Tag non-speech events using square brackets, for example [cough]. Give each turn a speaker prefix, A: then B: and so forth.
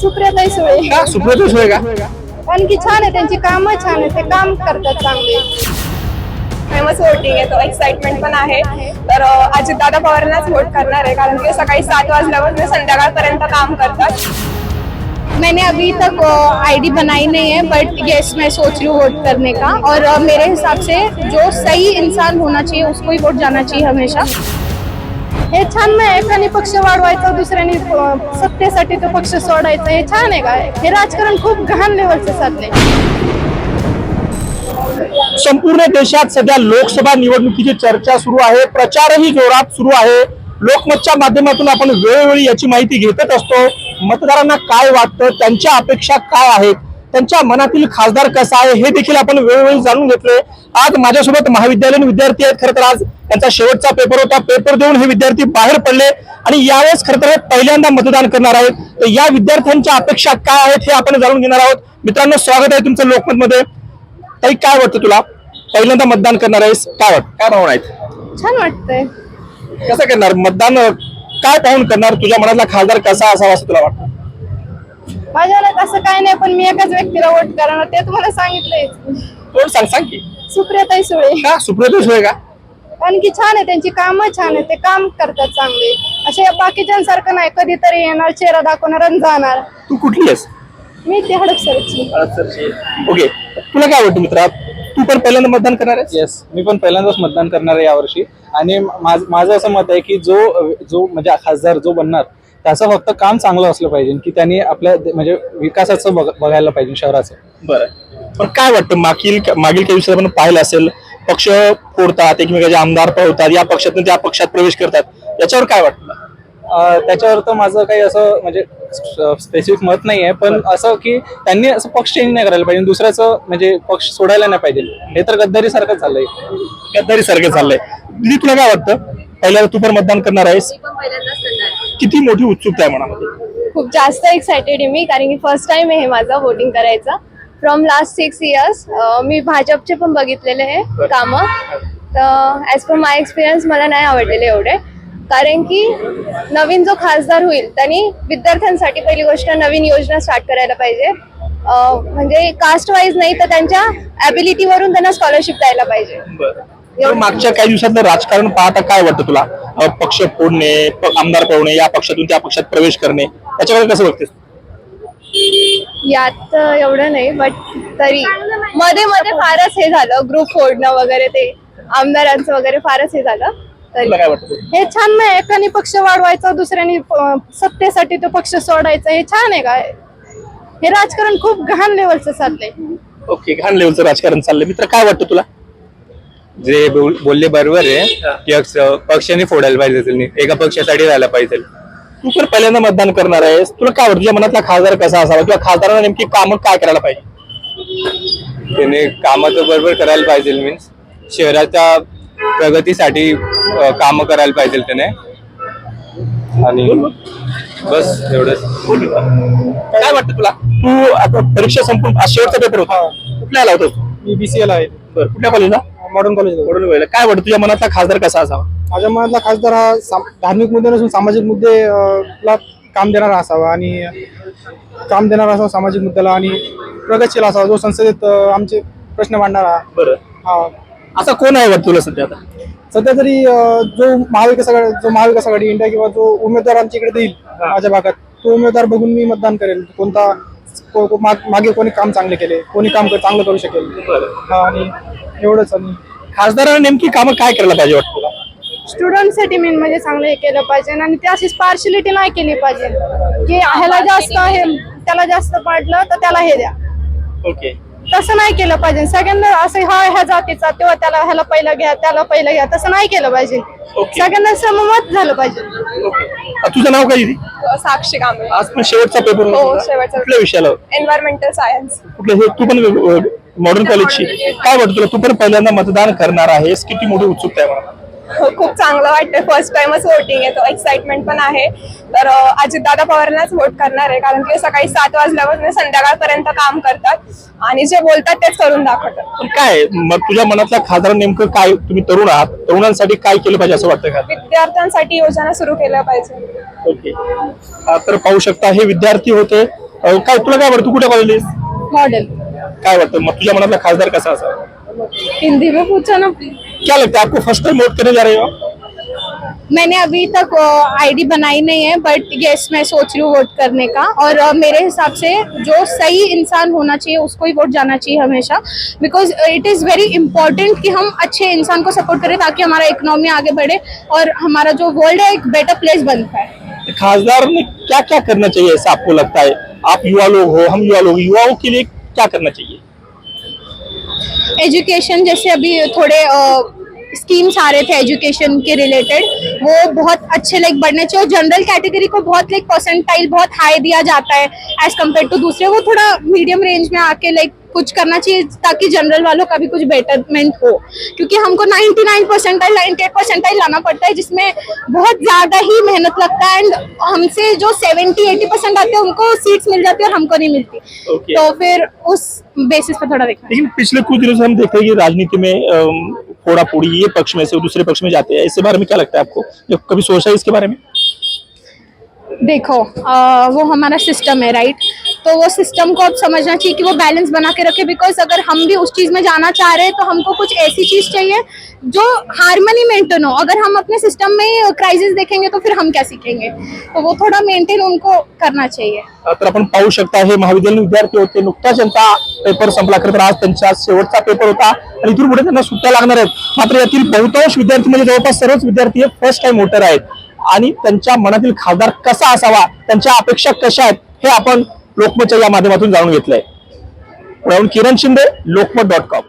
A: सुप्रियाताई सुळे.
B: का? सुप्रत होय का?
A: कारण की छान आहे त्यांची कामं छान आहे ते काम करतात चांगले.
C: फेमस वोटिंग आहे तो एक्साइटमेंट पण आहे. तर अजित दादा पवारांनाच वोट करणार आहे कारण ते सकाळी सात वाजल्यापासून संध्याकाळपर्यंत काम करतात.
A: मैंने अभी तक आईडी बनाई नहीं है बट यस मैं सोच रही हूँ वोट करने का। और मेरे हिसाब से जो सही इंसान होना चाहिए उसको ही वोट जाना चाहिए हमेशा। हे छान नाही एकाने पक्ष वाढवायचा दुसऱ्याने सत्तेसाठी तो पक्ष सोडायचा हे छान आहे का? हे राजकारण खूप घाण लेवलचं चाललंय.
B: संपूर्ण देशात सध्या लोकसभा निवडणुकीची चर्चा सुरू आहे प्रचारही जोरात सुरू आहे. लोकमतच्या माध्यमातून आपण वेळोवेळी याची माहिती घेतच असतो. मतदारांना काय वाटतं? त्यांच्या अपेक्षा काय आहेत? त्यांच्या मनातील खासदार कसा आहे हे देखील आपण वेळोवेळी जाणून घेतलोय. आज माझ्यासोबत महाविद्यालयीन विद्यार्थी आहेत. खरं तर आज त्यांचा शेवटचा पेपर होता. पेपर देऊन हे विद्यार्थी बाहेर पडले आणि यावेळेस खरं तर हे पहिल्यांदा मतदान करणार आहेत. तर या विद्यार्थ्यांच्या अपेक्षा काय आहेत हे आपण जाणून घेणार आहोत. मित्रांनो स्वागत आहे तुमचं लोकमत मध्ये ताई काय वाटतं तुला? पहिल्यांदा मतदान करणार आहेस. काय वाटत? काय भावना आहेत?
A: छान वाटतंय.
B: कसं करणार? मतदान काय पाहून करणार? तुझ्या मनातला खासदार कसा असावा असं तुला वाटतं?
A: माझ्या मनात असं काय नाही पण मी एकाच व्यक्तीला वोट करणार ते तुम्हाला सांगितलंय.
B: कोण सांग सांग की.
A: सुप्रियाताई सुळे.
B: का? सुप्रतोष होय का?
A: कारण की छान आहे त्यांची कामं छान आहे ते काम करतात चांगले. असे बाकीच्यांसारखं नाही कधीतरी येणार चेहरा दाखवणार आणि जाणार.
B: तू कुठली आहेस?
A: मी ते हडपसरची.
B: ओके. तुला काय वाटतं मित्रा? तू पण पहिल्यांदा मतदान करणार आहेस?
D: येस मी पण पहिल्यांदाच मतदान करणार आहे यावर्षी. आणि माझ- माझं असं मत आहे की जो जो म्हणजे खासदार जो बनणार त्याचं फक्त काम चांगलं असलं पाहिजे की त्यांनी आपल्या म्हणजे विकासाचं बघ- बघायला पाहिजे शहराचं.
B: बरं. पण काय वाटतं मागील मागील काही दिवसात आपण पाहिलं असेल पक्ष फोडतात एकमेकाचे आमदार पळवतात या पक्षातून त्या पक्षात प्रवेश करतात याच्यावर काय वाटतं?
D: त्याच्यावर तर माझं काही असं म्हणजे स्पेसिफिक मत नाही आहे पण असं की त्यांनी असं पक्ष चेंज नाही करायला पाहिजे. दुसऱ्याचं म्हणजे पक्ष सोडायला नाही पाहिजे. हे तर गद्दारी सारखं चाललंय.
B: गद्दारी सारखं चाललंय तुला काय वाटतं? पहिल्यांदा तू पण मतदान करणार आहेस. किती मोठी उत्सुकता आहे मनामध्ये?
C: खूप जास्त एक्सायटेड आहे मी कारण की फर्स्ट टाइम आहे हे माझं वोटिंग करायचं. फ्रॉम लास्ट सिक्स इयर्स मी भाजपचे पण बघितलेले आहे कामं. तर ॲज पर माय एक्सपिरियन्स मला नाही आवडलेले एवढे. कारण की नवीन जो खासदार होईल त्यांनी विद्यार्थ्यांसाठी पहिली गोष्ट नवीन योजना स्टार्ट करायला पाहिजे. म्हणजे कास्ट वाईज नाही तर त्यांच्या ॲबिलिटीवरून त्यांना स्कॉलरशिप द्यायला पाहिजे.
B: मागच्या काही दिवसातलं राजकारण पाहता काय वाटतं तुला? पक्ष फोडणे आमदार पळवणे या पक्षातून त्या पक्षात प्रवेश करणे याच्याकडे कसं बघतेस?
C: यात एवढं नाही बट तरी. मध्ये मध्ये फारच हे झालं ग्रुप फोडणं वगैरे ते आमदारांचं वगैरे फारच हे झालं. तरी.
B: तुला काय वाटतं?
A: हे छान नाही एकाने पक्ष वाढवायचा दुसऱ्याने अ, सत्तेसाठी तो पक्ष सोडायचा हे छान आहे का? हे राजकारण खूप घाण लेवलचं चाललंय.
B: ओके घाण लेवलचं राजकारण चाललंय. मित्र काय वाटतं तुला?
E: जे बोल- बोलले बरोबर आहे की पक्षाने फोडायला पाहिजे त्यांनी एका पक्षासाठी राहायला पाहिजे.
B: तू तर पहिल्यांदा मतदान करणार आहेस. तुला काय वाटतं? तुझ्या मनातला खासदार कसा असावा? किंवा खासदारांना नेमकी कामं काय करायला पाहिजे?
E: त्याने कामं तर बरोबर करायला पाहिजे मीन्स. शहराच्या प्रगतीसाठी कामं करायला पाहिजे त्याने. आणि बस एवढंच.
B: काय वाटतं तुला? तू आता परीक्षा संपून आज शेवटचा पेपर होता. कुठल्या आला होता
D: मी बीसीएला आहे.
B: बरं कुठल्या कॉलेजला
D: मॉडर्न कॉलेज
B: काय वाटतं? तुझ्या मनातला खासदार कसा असावा?
D: माझ्या मनातला खासदार हा साम- धार्मिक मुद्दे नसून सामाजिक मुद्दे अं, ला काम देणारा असावा आणि काम देणारा असावा सामाजिक मुद्द्याला आणि प्रगतशील असावा जो संसदेत अं, आमचे प्रश्न मांडणारा.
B: बरं.
D: हा.
B: असा कोण आहे वाटतं तुला सध्या आता?
D: सध्या तरी अं, जो महाविकास आघाडी जो महाविकास आघाडी इंडिया किंवा जो उमेदवार आमच्या इकडे देईल माझ्या भागात तो उमेदवार बघून मी मतदान करेल. कोणता को- को- माग- मागे कोणी काम चांगले केले कोणी काम कर- चांगलं करू शकेल. हा आणि एवढंच आणि
B: खासदारांना नेमकी कामं काय करायला पाहिजे वाटतं तुला?
A: स्टुडंटसाठी मेन म्हणजे चांगलं हे केलं पाहिजे आणि ते अशी स्पार्शिलिटी नाही केली पाहिजे. की ह्याला जास्त हे त्याला जास्त पडलं तर त्याला हे द्या.
B: ओके.
A: तसं नाही केलं पाहिजे. सगळ्यांना असं हा ह्या जातीचा तेव्हा त्याला ह्याला पहिलं घ्या त्याला पहिलं घ्या तसं नाही केलं पाहिजे.
B: ओके.
A: सगळ्यांना सममत झालं पाहिजे.
B: आ, तुझं नाव काय दिदी?
C: साक्षी कांबळे.
B: आज पण शेवटचा पेपर
C: हो, शेवटचा.
B: कुठल्या विषयाला
C: एन्व्हायरमेंटल सायन्स
B: कुठलं? हे तू पण मॉडर्न कॉलेजची काय वाटतं तुला? तू पण पहिल्यांदा मतदान करणार आहेस. किती मोठी उत्सुकता आहे मला? [laughs]
C: खूप चांगलं वाटतंय. फर्स्ट टाइमच वोटिंग आहे तो एक्साइटमेंट पण आहे. तर अजित दादा पवारांनाच वोट करणार आहे कारण की सकाळी सात वाजल्यापासून संध्याकाळपर्यंत काम करतात आणि जे बोलतात तेच करून दाखवतात.
B: काय मग तुझ्या मनातल्या खासदार नेमकं काय? तुम्ही तरुण आहात तरुणांसाठी काय केलं पाहिजे असं वाटतं का?
C: विद्यार्थ्यांसाठी योजना सुरू केल्या पाहिजे.
B: ओके. तर पाहू शकता हे विद्यार्थी होते. काय तुला काय वाटतं तू कुठे कॉलेज
A: मॉडल.
B: काय वाटतं? मग तुझ्या मनातला खासदार कसा असावा?
A: हिंदी में पूछा ना।
B: क्या लगता है आपको फ़र्स्ट टाइम वोट करने जा रहे हो
A: मैंने अभी तक आईडी बनाई नहीं है बट यस मैं सोच रही हूँ वोट करने का। और मेरे हिसाब से जो सही इंसान होना चाहिए उसको ही वोट जाना चाहिए हमेशा। Because it is very important कि हम अच्छे इंसान को सपोर्ट करें ताकि हमारा इकोनॉमी आगे बढ़े और हमारा जो वर्ल्ड है एक बेटर प्लेस बन पाए।
B: खासदार ने क्या क्या करना चाहिए ऐसा आपको लगता है? आप युवा लोग हो हम युवा लोग युवाओं के लिए क्या करना चाहिए?
A: एजुकेशन जैसे अभी थोड़े स्कीम्स आ रहे थे एजुकेशन के रिलेटेड वो बहुत अच्छे लाइक बढ़ने चाहिए। और जनरल कैटेगरी को बहुत लाइक परसेंटाइल बहुत हाई दिया जाता है एज कंपेयर टू दूसरे। वो थोड़ा मीडियम रेंज में आके लाइक कुछ करना चाहिए ताकि जनरल वालों का भी कुछ बेटरमेंट हो। क्योंकि हमको 99 परसेंटाइल 98 परसेंटाइल लाना पड़ता है जिसमें बहुत ज़्यादा ही मेहनत लगता है। एंड हमसे जो 70 80 परसेंट आते हैं उनको सीट्स मिल जाती है और हमको नहीं मिलती।
B: Okay.
A: तो फिर उस बेसिस पर थोड़ा देखना।
B: लेकिन पिछले कुछ दिनों से हम देखते हैं कि राजनीति में फोड़ा फोड़ी ये पक्ष में से दूसरे पक्ष में जाते हैं इसके बारे में क्या लगता है आपको? या कभी सोचा है इसके बारे में?
A: देखो अ, वो हमारा सिस्टम है राइट तो वो सिस्टम को अब समझना चाहिए कि वो बैलेंस बना के रखे बिकॉज़ अगर हम भी उस चीज़ में जाना चाह रहे हैं तो हमको कुछ ऐसी चीज़ चाहिए जो हारमोनी मेंटेन हो। अगर हम अपने सिस्टम में क्राइसिस देखेंगे तो फिर हम क्या सीखेंगे? तो वो थोड़ा मेंटेन उनको करना चाहिए।
B: तर आपण पाहू शकता हे महाविद्यालयीन विद्यार्थी होते नुकताच त्यांचा पेपर संपला खरं तर आज त्यांचा शेवटचा पेपर होता आणि इथून पुढे त्यांना सुट्ट्या लागणार आहेत. मात्र यातील बहुतांश विद्यार्थी म्हणजे जवळपास सर्वच विद्यार्थी हे फ़र्स्ट टाइम वोटर आहेत. आणि त्यांच्या मनातील खासदार कसा असावा त्यांच्या अपेक्षा कशा आहेत हे आपण लोकमतच्या या माध्यमातून जाणून घेतलंय. Kiran Shinde Lokmat dot com